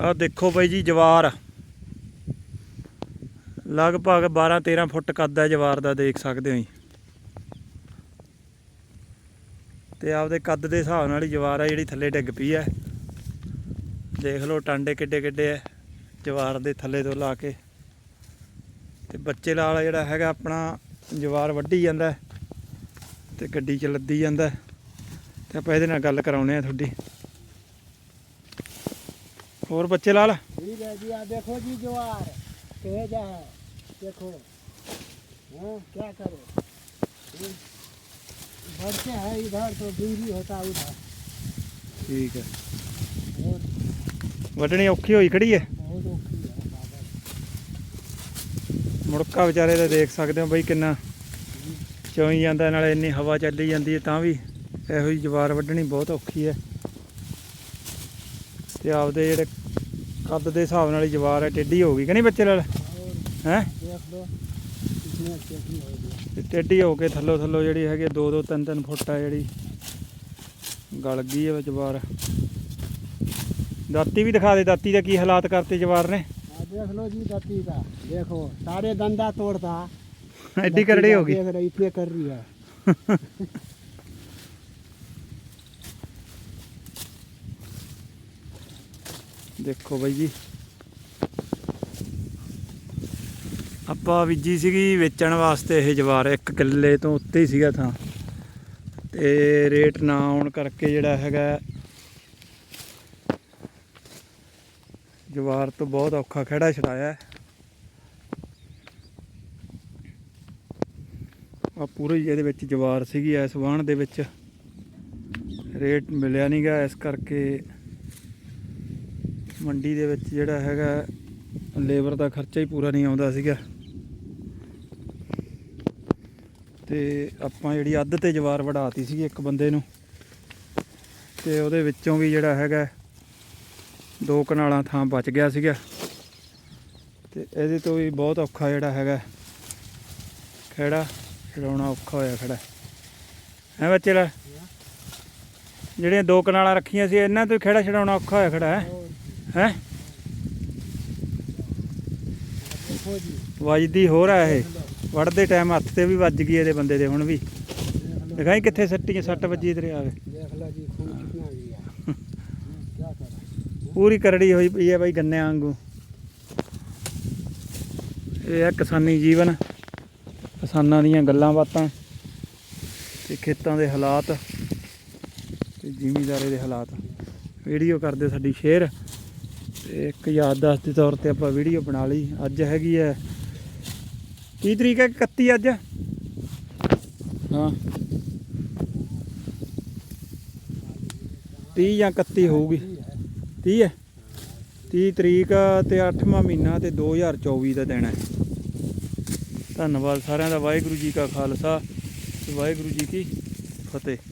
ਆਹ ਦੇਖੋ ਬਾਈ ਜੀ, ਜਵਾਰ। ਲਗਭਗ 12 13 ਫੁੱਟ ਕੱਦ ਹੈ ਜਵਾਰ ਦਾ, ਦੇਖ ਸਕਦੇ ਹੋ ਜੀ। ਤੇ ਆਪਦੇ ਕੱਦ ਦੇ ਹਿਸਾਬ ਨਾਲ ਹੀ ਜਵਾਰ ਆ, ਜਿਹੜੀ ਥੱਲੇ ਡਿੱਗ ਪਈ ਹੈ। ਦੇਖ ਲਓ ਟਾਂਡੇ ਕਿੱਡੇ ਕਿੱਡੇ ਐ ਜਵਾਰ ਦੇ ਥੱਲੇ ਤੋਂ ਲਾ ਕੇ। ਤੇ ਬੱਚੇ ਨਾਲ ਜਿਹੜਾ ਹੈਗਾ, ਆਪਣਾ ਜਵਾਰ ਵੱਢੀ ਜਾਂਦਾ ਹੈ, ਤੇ ਗੱਡੀ ਚ ਲੱਦੀ ਜਾਂਦਾ ਹੈ। ਤੇ ਆਪਾਂ ਇਹਦੇ ਨਾਲ ਗੱਲ ਕਰਾਉਨੇ ਆ ਤੁਹਾਡੀ। ਹੋਰ ਬੱਚੇ ਲਾਲ ठीक है जी आप देखो जी ज्वार तेजा है देखो हाँ क्या करे हम्म, बढ़ते हैं इधर तो दूरी होता है उधर ਠੀਕ ਹੈ और ਵੱਢਣੀ ਔਖੀ ਹੋਈ ਖੜੀ ਹੈ बहुत औखी है बादल ਮੁੜਕਾ ਵਿਚਾਰੇ ਦਾ ਦੇਖ ਸਕਦੇ ਹੋ ਬਈ ਕਿੰਨਾ ਚੋਈ ਜਾਂਦਾ ਨਾਲੇ ਇੰਨੀ ਹਵਾ ਚੱਲੀ ਜਾਂਦੀ ਹੈ ਤਾਂ ਵੀ ਇਹੋ ਜਿਹੀ ਜਵਾਰ ਵੱਢਣੀ ਬਹੁਤ ਔਖੀ ਹੈ ਤੇ ਆਪਦੇ ਜਿਹੜੇ ਕੱਦ ਦੇ ਹਿਸਾਬ ਨਾਲ ਹੀ ਜਵਾਰ ਹੈ ਟੇਢੀ ਹੋ ਗਈ ਕਿ ਨਹੀਂ ਬੱਚੇ ਨਾਲ? ਹੈ? ਟੇਢੀ ਹੋ ਕੇ ਥੱਲੋ ਥੱਲੋ ਜਿਹੜੀ ਹੈਗੇ 2 2 3 3 ਫੁੱਟ ਆ ਜਿਹੜੀ ਗਲ ਗਈ ਹੈ ਜਵਾਰ। ਦਾਤੀ ਵੀ ਦਿਖਾ ਦੇ ਦਾਤੀ ਦਾ ਕੀ ਹਾਲਾਤ ਕਰਤੇ ਜਵਾਰ ਨੇ? ਦੇਖ ਲਓ ਜੀ ਦਾਤੀ ਦਾ। ਦੇਖੋ ਸਾਰੇ ਦੰਦਾ ਤੋੜਦਾ ਐਡੀ ਕਰੜੀ ਹੋ ਗਈ। ਇੱਥੇ ਕਰ ਰਹੀ ਹੈ। ਦੇਖੋ ਬਾਈ ਜੀ। ਆਪਾਂ ਬੀਜੀ ਸੀਗੀ ਵੇਚਣ ਵਾਸਤੇ ਇਹ ਜਵਾਰ, ਇੱਕ ਕਿੱਲੇ ਤੋਂ ਉੱਤੇ ਹੀ ਸੀਗਾ ਥਾਂ। ਤੇ ਰੇਟ ਨਾ ਆਉਣ ਕਰਕੇ ਜਿਹੜਾ ਹੈਗਾ, ਜਵਾਰ ਤੋਂ ਬਹੁਤ ਔਖਾ ਖੜਾ ਛਡਾਇਆ ਆ ਪੂਰੀ ਇਹਦੇ ਵਿੱਚ ਜਵਾਰ ਸੀਗੀ, ਇਸ ਵਾਹਣ ਦੇ ਵਿੱਚ। ਰੇਟ ਮਿਲਿਆ ਨਹੀਂਗਾ ਇਸ ਕਰਕੇ ਮੰਡੀ ਦੇ ਵਿੱਚ ਜਿਹੜਾ ਹੈਗਾ ਲੇਬਰ ਦਾ ਖਰਚਾ ਹੀ ਪੂਰਾ ਨਹੀਂ ਆਉਂਦਾ ਸੀਗਾ। ਤੇ ਆਪਾਂ ਜਿਹੜੀ ਅੱਧ ਤੇ ਜਵਾਰ ਵੜਾਤੀ ਸੀਗੀ ਇੱਕ ਬੰਦੇ ਨੂੰ। ਤੇ ਉਹਦੇ ਵਿੱਚੋਂ ਵੀ ਜਿਹੜਾ ਹੈਗਾ ਦੋ ਕਨਾਲਾਂ ਥਾਂ ਬਚ ਗਿਆ ਸੀਗਾ। ਤੇ ਇਹਦੇ ਤੋਂ ਵੀ ਬਹੁਤ ਔਖਾ ਜਿਹੜਾ ਹੈਗਾ ਖੜਾ ਛਡਾਉਣਾ ਔਖਾ ਹੋਇਆ ਖੜਾ ਹੈ ਬੱਚੇ ਲਾ ਜਿਹੜੀਆਂ ਦੋ ਕਨਾਲਾਂ ਰੱਖੀਆਂ ਸੀ ਇਹਨਾਂ ਤੋਂ ਖੜਾ ਛਡਾਉਣਾ ਔਖਾ ਹੋਇਆ ਖੜਾ ਹੈ? ਵੱਜਦੀ ਹੋਰ ਆ ਇਹ। ਵੜਦੇ ਟਾਈਮ ਹੱਥ ਤੇ ਵੀ ਵੱਜ ਗਈ ਇਹਦੇ ਬੰਦੇ ਦੇ ਹੁਣ ਵੀ। ਦਿਖਾਈ ਕਿੱਥੇ ਸੱਟੀ ਸੱਟ ਵੱਜੀ ਤੇਰੇ ਆਵੇ ਪੂਰੀ ਕਰੜੀ ਹੋਈ ਪਈ ਹੈ ਬਾਈ ਗੰਨੇ ਵਾਂਗੂ। ਇਹ ਆ ਕਿਸਾਨੀ ਜੀਵਨ। ਕਿਸਾਨਾਂ ਦੀਆਂ ਗੱਲਾਂ ਬਾਤਾਂ ਤੇ ਖੇਤਾਂ ਦੇ ਹਾਲਾਤ ਤੇ ਜ਼ਿਮੀਦਾਰੇ ਦੇ ਹਾਲਾਤ। ਵੀਡੀਓ ਕਰਦੇ ਸਾਡੀ ਸ਼ੇਅਰ। ਤੇ ਇੱਕ ਯਾਦਦਾਸ਼ਤ ਦੇ ਤੌਰ ਤੇ ਆਪਾਂ ਵੀਡੀਓ ਬਣਾ ਲਈ। ਅੱਜ ਹੈਗੀ ਹੈ। ਕੀ ਤਰੀਕ ਹੈ? 31 ਅੱਜ? ਹਾਂ। 30 ਜਾਂ 31 ਹੋਊਗੀ। 30 ਹੈ? 30 ਤਰੀਕ ਤੇ 8ਵਾਂ ਮਹੀਨਾ ਤੇ 2024 ਦਾ ਦਿਨ ਹੈ। ਧੰਨਵਾਦ ਸਾਰਿਆਂ ਦਾ। ਵਾਹਿਗੁਰੂ ਜੀ ਕਾ ਖਾਲਸਾ ਤੇ ਵਾਹਿਗੁਰੂ ਜੀ ਕੀ ਫਤਿਹ।